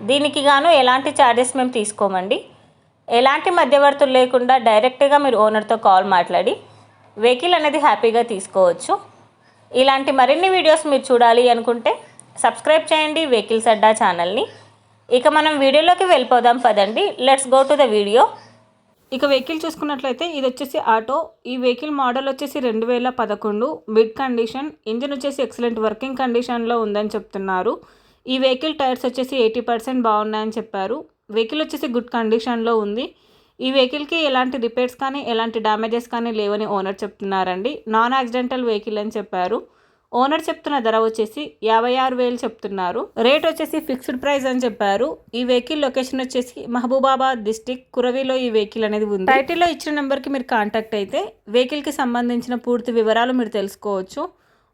దీనికి గాను ఎలాంటి ఛార్జెస్ మేము తీసుకోమండి. ఎలాంటి మధ్యవర్తులు లేకుండా డైరెక్ట్గా మీరు ఓనర్తో కాల్ మాట్లాడి వెహికల్ అనేది హ్యాపీగా తీసుకోవచ్చు. ఇలాంటి మరిన్ని వీడియోస్ మీరు చూడాలి అనుకుంటే సబ్స్క్రైబ్ చేయండి వెహికల్స్ అడ్డా ఛానల్ని ఇక మనం వీడియోలోకి వెళ్ళిపోదాం పదండి. Let's go to the video ఇక వెహికల్ చూసుకున్నట్లయితే ఇది వచ్చేసి ఆటో. ఈ వెహికల్ మోడల్ వచ్చేసి రెండు వేల పదకొండు. మిడ్ కండిషన్ ఇంజిన్ వచ్చేసి ఎక్సలెంట్ వర్కింగ్ కండిషన్లో ఉందని చెప్తున్నారు. ఈ వెహికల్ టైర్స్ వచ్చేసి ఎయిటీ పర్సెంట్ బాగున్నాయని చెప్పారు. వెహికల్ వచ్చేసి గుడ్ కండిషన్లో ఉంది. ఈ వెహికల్కి ఎలాంటి రిపేర్స్ కానీ ఎలాంటి డ్యామేజెస్ కానీ లేవని ఓనర్ చెప్తున్నారండి. నాన్ యాక్సిడెంటల్ వెహికల్ అని చెప్పారు. ఓనర్ చెప్తున్న ధర వచ్చేసి యాభై ఆరు వేలు చెప్తున్నారు. రేట్ వచ్చేసి ఫిక్స్డ్ ప్రైస్ అని చెప్పారు. ఈ వెహికల్ లొకేషన్ వచ్చేసి మహబూబాబాద్ డిస్టిక్ కురవిలో ఈ వెహికల్ అనేది ఉంది. టైటిల్లో ఇచ్చిన నెంబర్కి మీరు కాంటాక్ట్ అయితే వెహికల్కి సంబంధించిన పూర్తి వివరాలు మీరు తెలుసుకోవచ్చు.